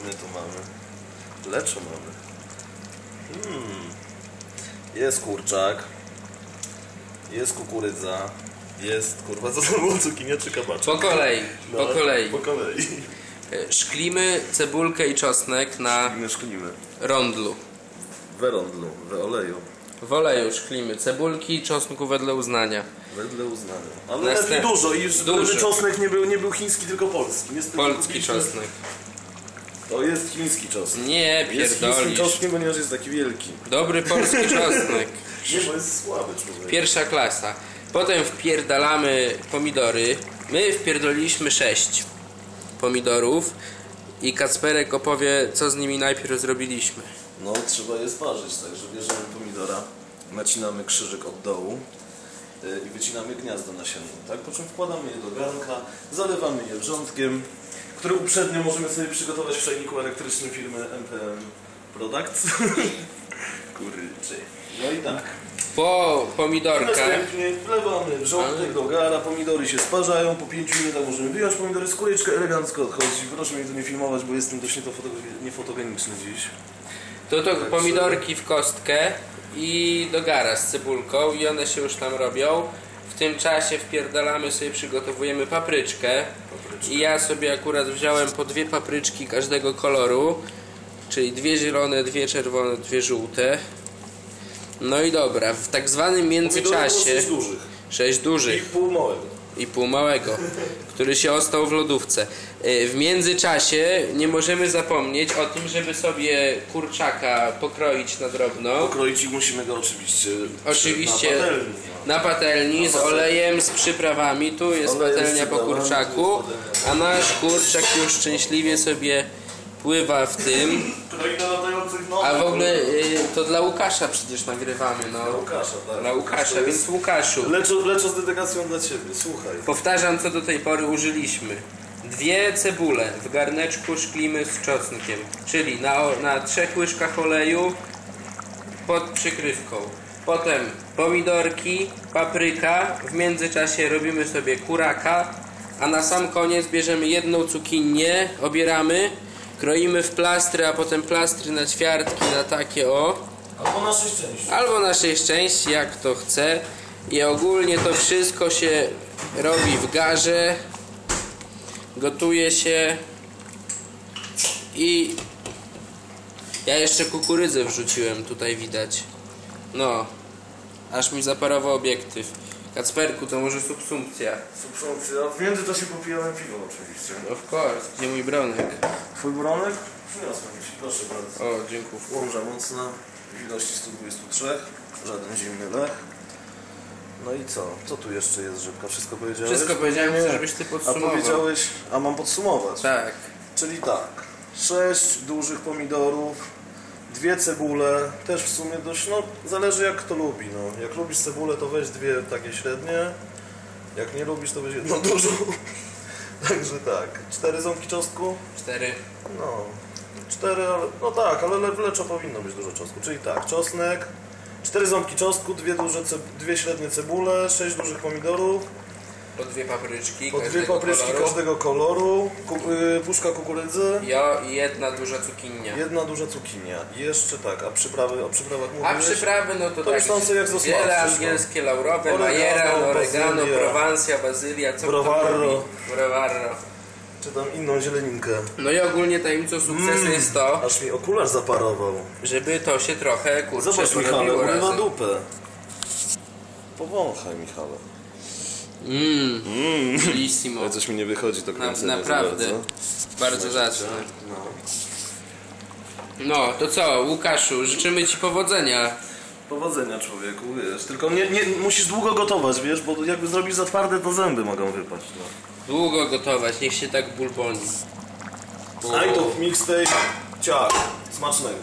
Co my tu mamy? Leczo mamy. Hmm. Jest kurczak. Jest kukurydza. Jest, kurwa, co to było cukinia czy kabaczek? Po kolei, po No, kolei. Po kolei. E, Szklimy cebulkę i czosnek na Nie szklimy. rondlu. W rondlu, w oleju. W oleju szklimy cebulki i czosnku wedle uznania. Wedle uznania. Ale Następny. dużo i żeby Duży. czosnek nie był, nie był chiński, tylko polski. Niestety Polski czosnek. To jest chiński czosnek. Nie, Jest chińskim pierdolisz. czosnkiem, ponieważ jest taki wielki. Dobry polski czosnek. Nie, bo jest słaby człowiek. Pierwsza klasa. Potem wpierdalamy pomidory. My wpierdoliliśmy 6 pomidorów i Kacperek opowie, co z nimi najpierw zrobiliśmy. No, trzeba je sparzyć, także bierzemy pomidora, nacinamy krzyżyk od dołu y, i wycinamy gniazdo nasienne, tak? Po czym wkładamy je do garnka, zalewamy je wrzątkiem, który uprzednio możemy sobie przygotować w czajniku elektrycznym firmy MPM Products. Kurczę. No i tak. Po pomidorkach Następnie wlewamy wrzątek do gara, pomidory się sparzają, po 5 minutach możemy wyjąć pomidory, skóreczka elegancko odchodzi. Proszę mnie tu nie filmować, bo jestem dość niefotoge- niefotogeniczny dziś. to to pomidorki w kostkę i do gara z cebulką i one się już tam robią. W tym czasie wpierdalamy sobie, przygotowujemy papryczkę. I ja sobie akurat wziąłem po dwie papryczki każdego koloru, czyli dwie zielone, dwie czerwone, dwie żółte. No i dobra, w tak zwanym międzyczasie było dużych. sześć I dużych pół małego. I pół małego, który się ostał w lodówce. Y, W międzyczasie nie możemy zapomnieć o tym, żeby sobie kurczaka pokroić na drobno. Pokroić i musimy go oczywiście Oczywiście na patelni. na patelni z olejem, z przyprawami. Tu jest patelnia po kurczaku, a nasz kurczak już szczęśliwie sobie pływa w tym. Nogach. A w ogóle y, to dla Łukasza przecież nagrywamy, Dla no. Łukasza, tak. Dla Łukasza, więc Łukaszu. Leczo, leczo z dedykacją dla Ciebie, słuchaj. Powtarzam, co do tej pory użyliśmy. Dwie cebule w garneczku szklimy z czosnkiem, czyli na, na trzech łyżkach oleju pod przykrywką. Potem pomidorki, papryka, w międzyczasie robimy sobie kuraka, a na sam koniec bierzemy jedną cukinię, obieramy, kroimy w plastry, a potem plastry na ćwiartki, na takie o. Albo nasze szczęście. Albo naszej szczęście, jak to chce. I ogólnie to wszystko się robi w garze. Gotuje się. I ja jeszcze kukurydzę wrzuciłem, tutaj widać. No, aż mi zaparował obiektyw. Kacperku, to może subsumpcja. Substancje, a w międzyczasie popijałem piwo oczywiście. Of course, gdzie mój bronek? Twój bronek? Przyniosłem Ci, proszę bardzo. O, dziękuję. Łomża mocna, w ilości 123, żaden zimny lech. No i co? Co tu jeszcze jest, Żybka? Wszystko powiedziałeś? Wszystko powiedziałem, chcę, żebyś ty A podsumował. powiedziałeś, a mam podsumować. Tak. Czyli tak, sześć dużych pomidorów, dwie cebule, też w sumie dość, no zależy jak kto lubi, no. Jak lubisz cebulę to weź dwie takie średnie, jak nie lubisz to weź jedną dużą. Także tak, cztery ząbki czosnku, Cztery. no. Cztery, ale, no tak, ale le- w leczo powinno być dużo czosnku, czyli tak, czosnek, cztery ząbki czosnku, dwie, duże dwie średnie cebule, sześć dużych pomidorów, Po dwie papryczki. po dwie każdego papryczki koloru. każdego koloru, y, puszka kukurydzy, Jo i jedna duża cukinia. Jedna duża cukinia. Jeszcze tak, a przyprawy, o przyprawach A mówiłeś? przyprawy, no to, To tak. sobie jak zasmażysz, Wiele angielskie laurowe, majeran, oregano, prowansja, bazylia, co Browarro. Browarro. Czy tam inną zieleninkę? No i ogólnie tajemnicą sukcesu Mm. jest to, Aż mi okular zaparował. żeby to się trochę kurczę Zobacz Michale, urywa dupę. Powąchaj Michale. Mmm, Mm. bellissimo. Ale coś mi nie wychodzi to Na, kręcenie naprawdę. za bardzo. Bardzo zacne. No. No, to co, Łukaszu, życzymy Ci powodzenia. Powodzenia człowieku, wiesz. Tylko nie, nie musisz długo gotować, wiesz, bo jakby zrobisz za twarde, to zęby mogą wypaść. No. Długo gotować, niech się tak bulboni. A i to mixtape, ciach, smacznego.